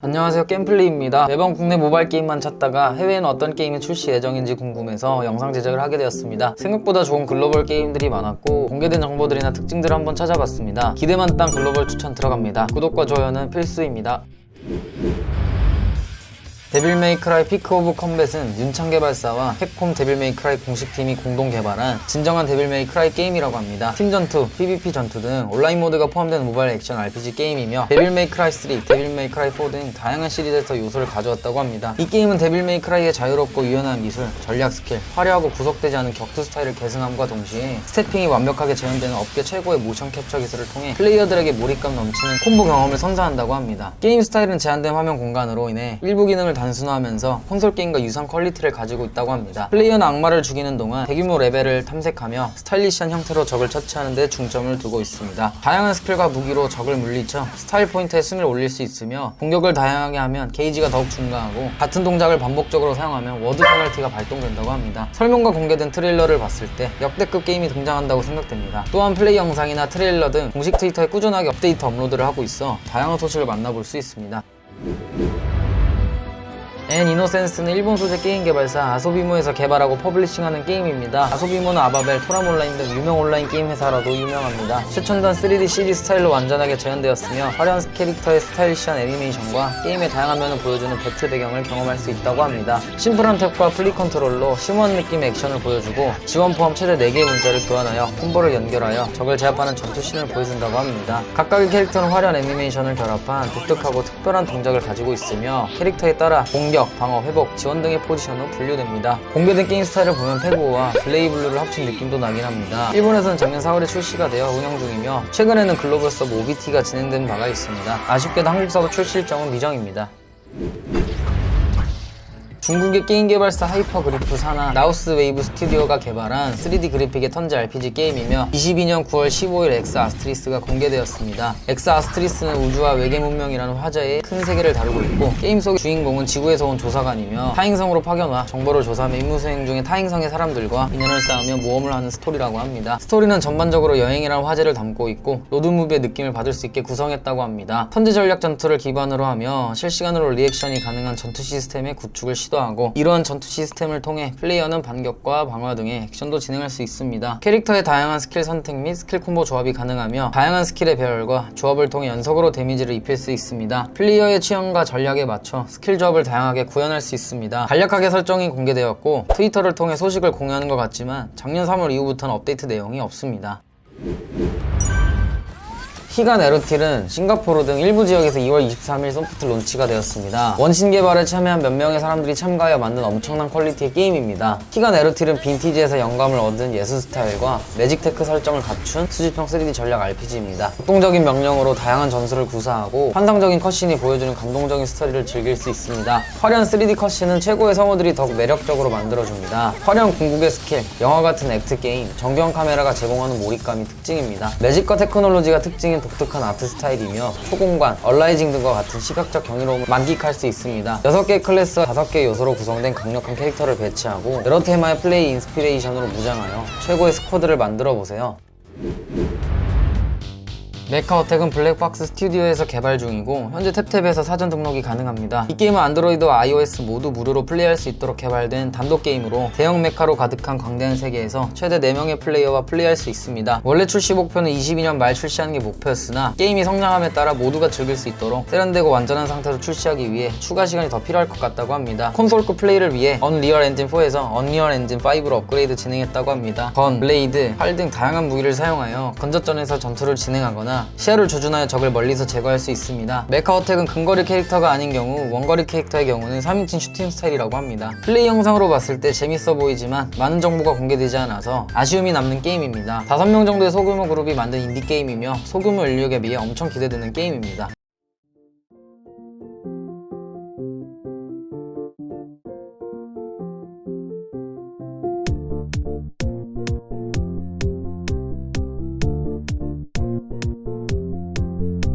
안녕하세요 겜플리입니다. 매번 국내 모바일 게임만 찾다가 해외에는 어떤 게임이 출시 예정인지 궁금해서 영상 제작을 하게 되었습니다. 생각보다 좋은 글로벌 게임들이 많았고 공개된 정보들이나 특징들을 한번 찾아봤습니다. 기대만 땅 글로벌 추천 들어갑니다. 구독과 좋아요는 필수입니다 데빌 메이 크라이 피크 오브 컴뱃은 윤창 개발사와 캡콤 데빌 메이 크라이 공식팀이 공동 개발한 진정한 데빌 메이 크라이 게임이라고 합니다. 팀 전투, PVP 전투 등 온라인 모드가 포함된 모바일 액션 RPG 게임이며 데빌 메이 크라이 3, 데빌 메이 크라이 4 등 다양한 시리즈에서 요소를 가져왔다고 합니다. 이 게임은 데빌 메이 크라이의 자유롭고 유연한 미술, 전략 스킬, 화려하고 구속되지 않은 격투 스타일을 계승함과 동시에 스태핑이 완벽하게 재현되는 업계 최고의 모션 캡처 기술을 통해 플레이어들에게 몰입감 넘치는 콤보 경험을 선사한다고 합니다. 게임 스타일은 제한된 화면 공간으로 인해 일부 기능을 단순화하면서 콘솔 게임과 유사한 퀄리티를 가지고 있다고 합니다. 플레이어는 악마를 죽이는 동안 대규모 레벨을 탐색하며 스타일리시한 형태로 적을 처치하는 데 중점을 두고 있습니다. 다양한 스킬과 무기로 적을 물리쳐 스타일 포인트의 승을 올릴 수 있으며 공격을 다양하게 하면 게이지가 더욱 증가하고 같은 동작을 반복적으로 사용하면 워드 페널티가 발동된다고 합니다. 설명과 공개된 트레일러를 봤을 때 역대급 게임이 등장한다고 생각됩니다. 또한 플레이 영상이나 트레일러 등 공식 트위터에 꾸준하게 업데이트 업로드를 하고 있어 다양한 소식을 만나볼 수 있습니다. 앤 이노센스는 일본 소재 게임 개발사 아소비모에서 개발하고 퍼블리싱하는 게임입니다. 아소비모는 아바벨, 토람 온라인 등 유명 온라인 게임 회사로도 유명합니다. 최첨단 3D CG 스타일로 완전하게 재현되었으며 화려한 캐릭터의 스타일리시한 애니메이션과 게임의 다양한 면을 보여주는 배트 배경을 경험할 수 있다고 합니다. 심플한 탭과 플리 컨트롤로 심오한 느낌의 액션을 보여주고 지원 포함 최대 4개의 문자를 교환하여 콤보를 연결하여 적을 제압하는 전투 씬을 보여준다고 합니다. 각각의 캐릭터는 화려한 애니메이션을 결합한 독특하고 특별한 동작을 가지고 있으며 캐릭터에 따라 공격, 방어, 회복, 지원 등의 포지션으로 분류됩니다. 공개된 게임 스타일을 보면 페고와 블레이블루를 합친 느낌도 나긴 합니다. 일본에서는 작년 4월에 출시가 되어 운영 중이며 최근에는 글로벌 서브 OBT가 진행된 바가 있습니다. 아쉽게도 한국 서버 출시 일정은 미정입니다. 중국의 게임 개발사 하이퍼 그리프 산하 나우스 웨이브 스튜디오가 개발한 3D 그래픽의 턴제 RPG 게임이며 22년 9월 15일 엑스 아스트리스가 공개되었습니다. 엑스 아스트리스는 우주와 외계 문명이라는 화제의 큰 세계를 다루고 있고 게임 속의 주인공은 지구에서 온 조사관이며 타행성으로 파견와 정보를 조사하며 임무 수행 중에 타행성의 사람들과 인연을 쌓으며 모험을 하는 스토리라고 합니다. 스토리는 전반적으로 여행이라는 화제를 담고 있고 로드무비의 느낌을 받을 수 있게 구성했다고 합니다. 턴제 전략 전투를 기반으로 하며 실시간으로 리액션이 가능한 전투 시스템의 구축을 시도 하고 이러한 전투 시스템을 통해 플레이어는 반격과 방어 등의 액션도 진행할 수 있습니다. 캐릭터의 다양한 스킬 선택 및 스킬 콤보 조합이 가능하며 다양한 스킬의 배열과 조합을 통해 연속으로 데미지를 입힐 수 있습니다. 플레이어의 취향과 전략에 맞춰 스킬 조합을 다양하게 구현할 수 있습니다. 간략하게 설정이 공개되었고 트위터를 통해 소식을 공유하는 것 같지만 작년 3월 이후부터는 업데이트 내용이 없습니다. 희간 에로틸은 싱가포르 등 일부 지역에서 2월 23일 소프트 론치가 되었습니다. 원신 개발에 참여한 몇 명의 사람들이 참가하여 만든 엄청난 퀄리티의 게임입니다. 희간 에로틸은 빈티지에서 영감을 얻은 예술 스타일과 매직 테크 설정을 갖춘 수집형 3D 전략 RPG입니다. 역동적인 명령으로 다양한 전술을 구사하고 환상적인 컷신이 보여주는 감동적인 스토리를 즐길 수 있습니다. 화려한 3D 컷신은 최고의 성우들이 더욱 매력적으로 만들어줍니다. 화려한 궁극의 스킬, 영화 같은 액트 게임, 정교한 카메라가 제공하는 몰입감이 특징입니다. 매직과 테크놀로지가 특징인 독특한 아트 스타일이며 초공간, 얼라이징 등과 같은 시각적 경이로움을 만끽할 수 있습니다. 6개 클래스와 5개 요소로 구성된 강력한 캐릭터를 배치하고 여러 테마의 플레이 인스피레이션으로 무장하여 최고의 스쿼드를 만들어 보세요. 메카 어택은 블랙박스 스튜디오에서 개발 중이고 현재 탭탭에서 사전 등록이 가능합니다. 이 게임은 안드로이드와 iOS 모두 무료로 플레이할 수 있도록 개발된 단독 게임으로 대형 메카로 가득한 광대한 세계에서 최대 4명의 플레이어와 플레이할 수 있습니다. 원래 출시 목표는 22년 말 출시하는 게 목표였으나 게임이 성장함에 따라 모두가 즐길 수 있도록 세련되고 완전한 상태로 출시하기 위해 추가 시간이 더 필요할 것 같다고 합니다. 콘솔급 플레이를 위해 언리얼 엔진 4에서 언리얼 엔진 5로 업그레이드 진행했다고 합니다. 건, 블레이드, 활 등 다양한 무기를 사용하여 건전전에서 전투를 진행하거나 시야를 조준하여 적을 멀리서 제거할 수 있습니다. 메카 어택은 근거리 캐릭터가 아닌 경우 원거리 캐릭터의 경우는 3인칭 슈팅 스타일이라고 합니다. 플레이 영상으로 봤을 때 재밌어 보이지만 많은 정보가 공개되지 않아서 아쉬움이 남는 게임입니다. 5명 정도의 소규모 그룹이 만든 인디 게임이며 소규모 인력에 비해 엄청 기대되는 게임입니다.